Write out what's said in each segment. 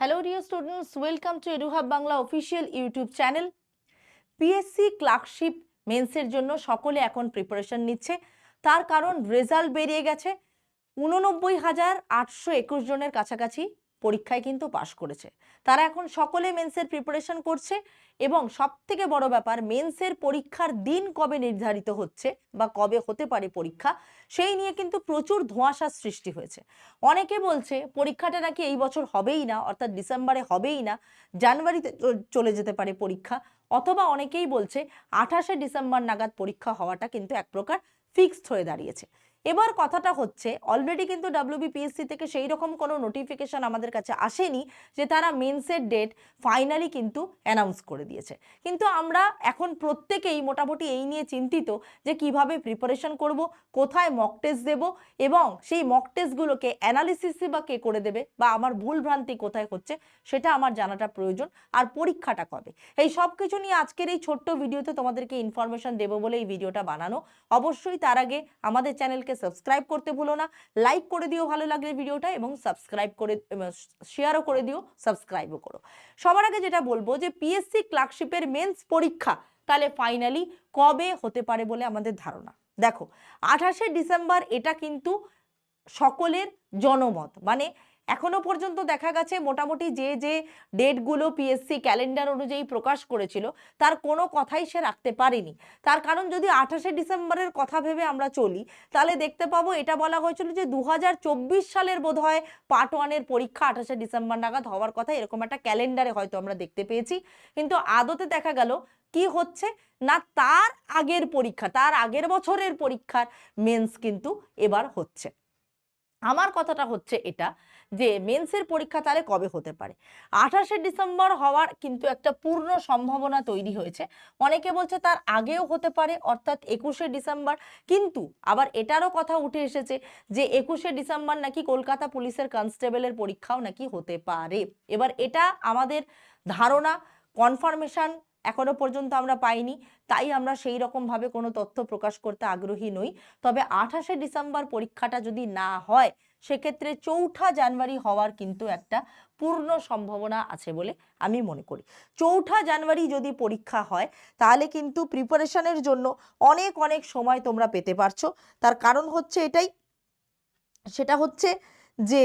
Hello dear students welcome to EduHub Bangla official YouTube channel PSC clerkship মেন্সের জন্য সকলে এখন preparation নিচ্ছে। তার কারণ রেজাল্ট বেরিয়ে গেছে। উননব্বই হাজার আটশো একুশ জনের কাছাকাছি পরীক্ষায় কিন্তু পাশ করেছে। তারা এখন সকলে মেন্সের প্রিপারেশন করছে এবং সব থেকে বড় ব্যাপার মেন্সের পরীক্ষার দিন কবে নির্ধারিত হচ্ছে বা কবে হতে পারে পরীক্ষা, সেই নিয়ে কিন্তু প্রচুর ধোঁয়াশার সৃষ্টি হয়েছে। অনেকে বলছে পরীক্ষাটা নাকি এই বছর হবেই না, অর্থাৎ ডিসেম্বরে হবেই না, জানুয়ারিতে চলে যেতে পারে পরীক্ষা, অথবা অনেকেই বলছে আঠাশে ডিসেম্বর নাগাদ পরীক্ষা হওয়াটা কিন্তু এক প্রকার ফিক্সড হয়ে দাঁড়িয়েছে। এবার কথাটা হচ্ছে অলরেডি কিন্তু ডাব্লিউবিপিএসসি থেকে সেই রকম কোনো নোটিফিকেশন আমাদের কাছে আসেনি যে তারা মেন্সের ডেট ফাইনালি কিন্তু অ্যানাউন্স করে দিয়েছে। কিন্তু আমরা এখন প্রত্যেকেই মোটামুটি এই নিয়ে চিন্তিত যে কীভাবে প্রিপারেশন করব, কোথায় মক টেস্ট দেব এবং সেই মক টেস্টগুলোকে অ্যানালিসিসই বা কে করে দেবে বা আমার ভুল ভ্রান্তি কোথায় হচ্ছে সেটা আমার জানাটা প্রয়োজন আর পরীক্ষাটা কবে? এই সব কিছু নিয়ে আজকের এই ছোট্ট ভিডিওতে তোমাদেরকে ইনফরমেশন দেবো বলে এই ভিডিওটা বানানো। অবশ্যই তার আগে আমাদের চ্যানেলকে সাবস্ক্রাইব করতে ভুলো না লাইক করে দিও ভালো লাগলে ভিডিওটা এবং সাবস্ক্রাইব করে শেয়ারও করে দিও সাবস্ক্রাইবও করো। সবার আগে যেটা বলব যে পিএসসি ক্লার্কশিপের মেন্স পরীক্ষা তাহলে ফাইনালি কবে হতে পারে বলে আমাদের ধারণা? দেখো, আঠাশে ডিসেম্বর এটা কিন্তু সকলের জনমত মানে এখনও পর্যন্ত দেখা গেছে মোটামুটি যে যে ডেটগুলো পিএসসি ক্যালেন্ডার অনুযায়ী প্রকাশ করেছিল, তার কোনো কথাই সে রাখতে পারেনি। তার কারণ যদি আঠাশে ডিসেম্বরের কথা ভেবে আমরা চলি, তাহলে দেখতে পাবো এটা বলা হয়েছিল যে দু হাজার চব্বিশ সালের বোধ হয় পার্ট ওয়ানের পরীক্ষা আঠাশে ডিসেম্বর নাগাদ হওয়ার কথা, এরকম একটা ক্যালেন্ডারে হয়তো আমরা দেখতে পেয়েছি। কিন্তু আদতে দেখা গেল কি হচ্ছে, না তার আগের পরীক্ষা, তার আগের বছরের পরীক্ষার মেন্স কিন্তু এবার হচ্ছে। আমার কথাটা হচ্ছে এটা যে মেন্সের পরীক্ষা তাহলে কবে হতে পারে? আঠাশে ডিসেম্বর হওয়ার কিন্তু একটা পূর্ণ সম্ভাবনা তৈরি হয়েছে। অনেকে বলছে তার আগেও হতে পারে, অর্থাৎ একুশে ডিসেম্বর। কিন্তু আবার এটারও কথা উঠে এসেছে যে একুশে ডিসেম্বর নাকি কলকাতা পুলিশের কনস্টেবলের পরীক্ষাও নাকি হতে পারে। এবার এটা আমাদের ধারণা কনফার্মেশন এখনও পর্যন্ত আমরা পাইনি। তাই আমরা সেই রকমভাবে কোনো তথ্য প্রকাশ করতে আগ্রহী নই। তবে আঠাশে ডিসেম্বর পরীক্ষাটা যদি না হয় সেক্ষেত্রে চৌঠা জানুয়ারি হওয়ার কিন্তু একটা পূর্ণ সম্ভাবনা আছে বলে আমি মনে করি। চৌঠা জানুয়ারি যদি পরীক্ষা হয়, তাহলে কিন্তু প্রিপারেশনের জন্য অনেক অনেক সময় তোমরা পেতে পারছ। তার কারণ হচ্ছে এটাই, সেটা হচ্ছে যে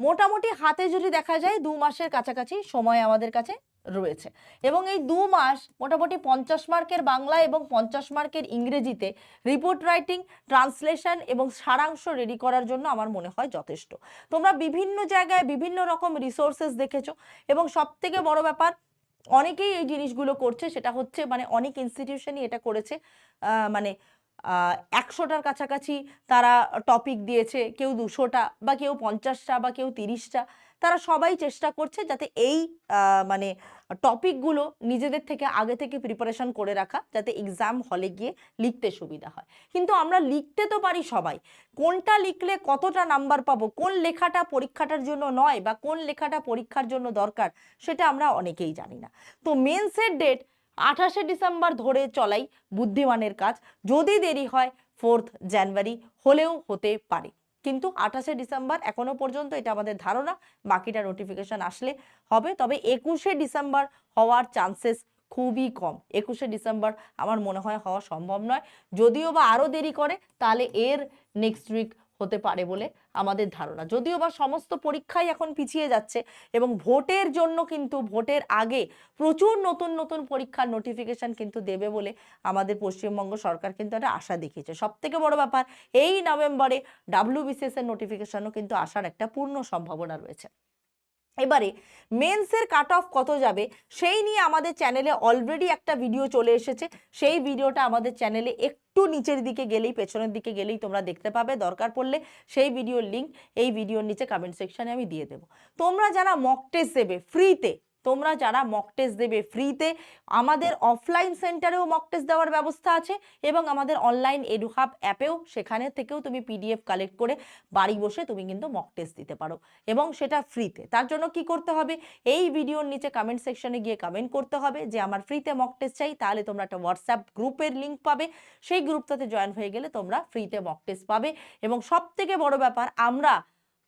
মোটামুটি হাতে যদি দেখা যায়, দু মাসের কাছাকাছি সময় আমাদের কাছে রয়েছে। এবং এই দু মাস মোটামুটি পঞ্চাশ মার্কের বাংলা এবং পঞ্চাশ মার্কের ইংরেজিতে রিপোর্ট রাইটিং ট্রান্সলেশন এবং সারাংশ রেডি করার জন্য আমার মনে হয় যথেষ্ট। তোমরা বিভিন্ন জায়গায় বিভিন্ন রকম রিসোর্সেস দেখেছ এবং সব থেকে বড় ব্যাপার, অনেকেই এই জিনিসগুলো করছে, সেটা হচ্ছে মানে অনেক ইনস্টিটিউশনই এটা করেছে মানে একশোটার কাছাকাছি তারা টপিক দিয়েছে, কেউ দুশোটা বা কেউ পঞ্চাশটা বা কেউ তিরিশটা। তারা সবাই চেষ্টা করছে যাতে এই মানে টপিকগুলো নিজেদের থেকে আগে থেকে প্রিপারেশন করে রাখা, যাতে এক্সাম হলে গিয়ে লিখতে সুবিধা হয়। কিন্তু আমরা লিখতে তো পারি সবাই। কোনটা লিখলে কতটা নাম্বার পাবো, কোন লেখাটা পরীক্ষাটার জন্য নয় বা কোন লেখাটা পরীক্ষার জন্য দরকার, সেটা আমরা অনেকেই জানি না। তো মেন্সের ডেট আঠাশে ডিসেম্বর ধরে চলাই বুদ্ধিমানের কাজ। যদি দেরি হয় ফোর্থ জানুয়ারি হলেও হতে পারে। কিন্তু আঠাশে ডিসেম্বর এখনও পর্যন্ত এটা আমাদের ধারণা, বাকিটা নোটিফিকেশন আসলে হবে। তবে একুশে ডিসেম্বর হওয়ার চান্সেস খুবই কম। একুশে ডিসেম্বর আমার মনে হয় হওয়া সম্ভব নয়। যদিও বা আরও দেরি করে, তাহলে এর নেক্সট উইক হতে পারে বলে আমাদের ধারণা। যদিও বা সমস্ত পরীক্ষাই এখন পিছিয়ে যাচ্ছে এবং ভোটের জন্য কিন্তু ভোটের আগে প্রচুর নতুন নতুন পরীক্ষার নোটিফিকেশান কিন্তু দেবে বলে আমাদের পশ্চিমবঙ্গ সরকার কিন্তু একটা আশা দেখিয়েছে। সব থেকে বড় ব্যাপার, এই নভেম্বরে ডাব্লিউবিসিএস এর নোটিফিকেশানও কিন্তু আসার একটা পূর্ণ সম্ভাবনা রয়েছে। এবারে মেন্সের কাট অফ কত যাবে, সেই নিয়ে আমাদের চ্যানেলে অলরেডি একটা ভিডিও চলে এসেছে। সেই ভিডিওটা আমাদের চ্যানেলে একটু নিচের দিকে গেলেই, পেছনের দিকে গেলেই তোমরা দেখতে পাবে। দরকার পড়লে সেই ভিডিওর লিঙ্ক এই ভিডিওর নিচে কমেন্ট সেকশানে আমি দিয়ে দেবো। তোমরা যারা মক টেস্ট দেবে ফ্রিতে তোমরা যারা মক টেস্ট দেবে ফ্রিতে আমাদের অফলাইন সেন্টারেও মক টেস্ট দেওয়ার ব্যবস্থা আছে এবং আমাদের অনলাইন এডুহাব অ্যাপেও সেখানে থেকেও তুমি পিডিএফ কালেক্ট করে বাড়ি বসে তুমি কিন্তু মক টেস্ট দিতে পারো এবং সেটা ফ্রিতে তার জন্য কি করতে হবে? এই ভিডিওর নিচে কমেন্ট সেকশনে গিয়ে কমেন্ট করতে হবে যে আমার ফ্রিতে মক টেস্ট চাই, তাহলে তোমরা একটা হোয়াটসঅ্যাপ গ্রুপের লিঙ্ক পাবে। সেই গ্রুপটাতে জয়েন হয়ে গেলে তোমরা ফ্রিতে মক টেস্ট পাবে এবং সব থেকে বড় ব্যাপার, আমরা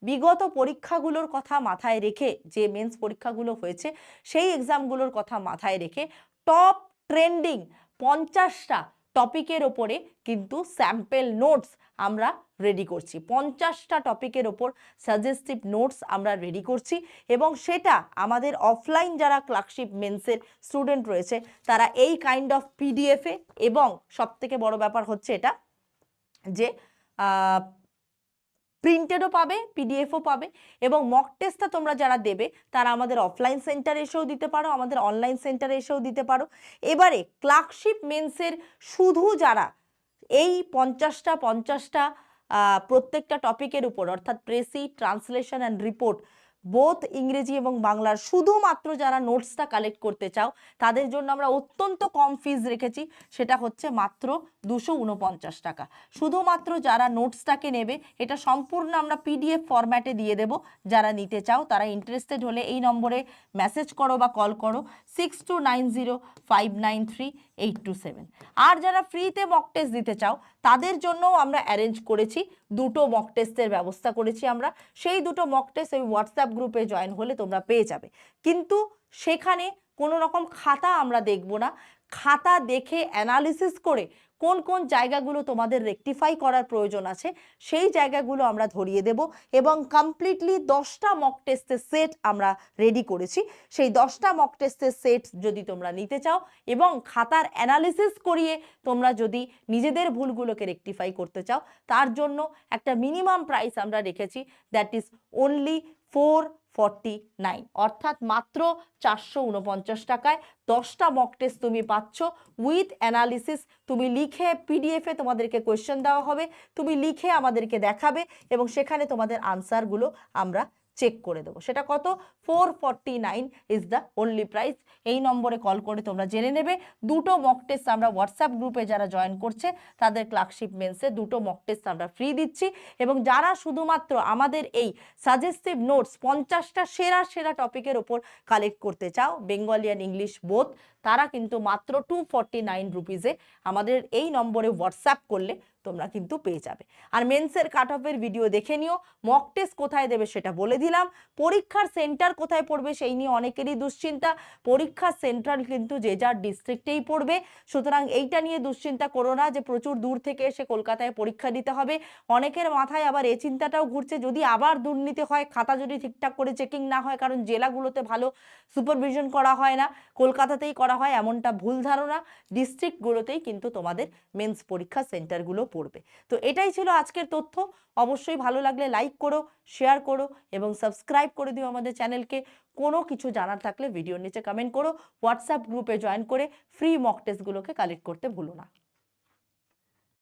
বিগত পরীক্ষাগুলোর কথা মাথায় রেখে, যে মেন্স পরীক্ষাগুলো হয়েছে, সেই এক্সামগুলোর কথা মাথায় রেখে টপ ট্রেন্ডিং পঞ্চাশটা টপিকের ওপরে কিন্তু স্যাম্পেল নোটস আমরা রেডি করছি। পঞ্চাশটা টপিকের ওপর সাজেস্টিভ নোটস আমরা রেডি করছি এবং সেটা আমাদের অফলাইন যারা ক্লার্কশিপ মেন্সের স্টুডেন্ট রয়েছে, তারা এই কাইন্ড অফ পিডিএফে এবং সবথেকে বড় ব্যাপার হচ্ছে এটা, যে প্রিন্টেডও পাবে পিডিএফও পাবে এবং মক টেস্টটা তোমরা যারা দেবে, তারা আমাদের অফলাইন সেন্টারে এসেও দিতে পারো, আমাদের অনলাইন সেন্টারে এসেও দিতে পারো। এবারে ক্লার্কশিপ মেন্সের শুধু যারা এই পঞ্চাশটা পঞ্চাশটা প্রত্যেকটা টপিকের উপর, অর্থাৎ precis translation and report both ইংরেজি এবং বাংলার শুধুমাত্র যারা নোটসটা কালেক্ট করতে চাও, তাদের জন্য আমরা অত্যন্ত কম ফিজ রেখেছি। সেটা হচ্ছে মাত্র দুশো উনপঞ্চাশ টাকা। শুধুমাত্র যারা নোটসটাকে নেবে, এটা সম্পূর্ণ আমরা পিডিএফ ফরম্যাটে দিয়ে দেব। যারা নিতে চাও, তারা ইন্টারেস্টেড হলে এই নম্বরে মেসেজ করো বা কল করো। Six two nine zero five nine three eight two seven আর যারা ফ্রিতে মক টেস্ট দিতে চাও তাদের জন্যও আমরা অ্যারেঞ্জ করেছি। দুটো মক টেস্টের ব্যবস্থা করেছি আমরা। সেই দুটো মক টেস্ট ওই হোয়াটসঅ্যাপ গ্রুপে জয়েন হলে তোমরা পেয়ে যাবে। কিন্তু সেখানে কোনো রকম খাতা আমরা দেখব না। খাতা দেখে অ্যানালিসিস করে কোন কোন জায়গাগুলো তোমাদের রেকটিফাই করার প্রয়োজন আছে, সেই জায়গাগুলো আমরা ধরিয়ে দেব এবং কমপ্লিটলি দশটা মক টেস্টের সেট আমরা রেডি করেছি। সেই দশটা মক টেস্টের সেট যদি তোমরা নিতে চাও এবং খাতার অ্যানালিসিস করিয়ে তোমরা যদি নিজেদের ভুলগুলোকে রেকটিফাই করতে চাও, তার জন্য একটা মিনিমাম প্রাইস আমরা রেখেছি that is only four forty nine অর্থাৎ মাত্র চারশো উনপঞ্চাশ টাকায় দশটা মক টেস্ট তুমি পাচ্ছ। উইথ অ্যানালিসিস তুমি লিখে পিডিএফে তোমাদেরকে কোয়েশ্চেন দেওয়া হবে। তুমি লিখে আমাদেরকে দেখাবে এবং সেখানে তোমাদের আনসারগুলো আমরা চেক করে দেবো। সেটা কত? Four forty nine is the only price এই নম্বরে কল করে তোমরা জেনে নেবে। দুটো মক টেস্ট আমরা হোয়াটসঅ্যাপ গ্রুপে যারা জয়েন করছে, তাদের ক্লার্কশিপ মেন্সে দুটো মক টেস্ট আমরা ফ্রি দিচ্ছি। এবং যারা শুধুমাত্র আমাদের এই সাজেস্টিভ নোটস পঞ্চাশটা সেরা সেরা টপিকের ওপর কালেক্ট করতে চাও বেঙ্গলি অ্যান্ড ইংলিশ বোথ তারা কিন্তু মাত্র টু ফর্টি নাইন রুপিসে আমাদের এই নম্বরে হোয়াটসঅ্যাপ করলে তোমরা কিন্তু পেয়ে যাবে। আর মেন্সের কাট অফের ভিডিও দেখে নিও মক টেস্ট কোথায় দেবে সেটা বলে দিলাম। পরীক্ষার সেন্টার কোথায় পড়বে সেই নিয়ে অনেকেরই দুশ্চিন্তা। পরীক্ষার সেন্টার কিন্তু যে যার ডিস্ট্রিক্টেই পড়বে। সুতরাং এইটা নিয়ে দুশ্চিন্তা করো না যে প্রচুর দূর থেকে এসে কলকাতায় পরীক্ষা দিতে হবে। অনেকের মাথায় আবার এই চিন্তাটাও ঘুরছে, যদি আবার দুর্নীতি হয়, খাতা যদি ঠিকঠাক করে চেকিং না হয়, কারণ জেলাগুলোতে ভালো সুপারভিশন করা হয় না, কলকাতাতেই করা হয় এমনটা ভুল ধারণা ডিস্ট্রিক্টগুলোতেই কিন্তু তোমাদের মেন্স পরীক্ষা সেন্টারগুলো পড়বে। তো এটাই ছিল আজকের তথ্য। অবশ্যই ভালো লাগলে লাইক করো শেয়ার করো এবং সাবস্ক্রাইব করে দিও আমাদের চ্যানেলকে কোনো কিছু জানার থাকলে ভিডিওর নিচে কমেন্ট করো। হোয়াটসঅ্যাপ গ্রুপে জয়েন করে ফ্রি মক টেস্টগুলোকে কালেক্ট করতে ভুলো না।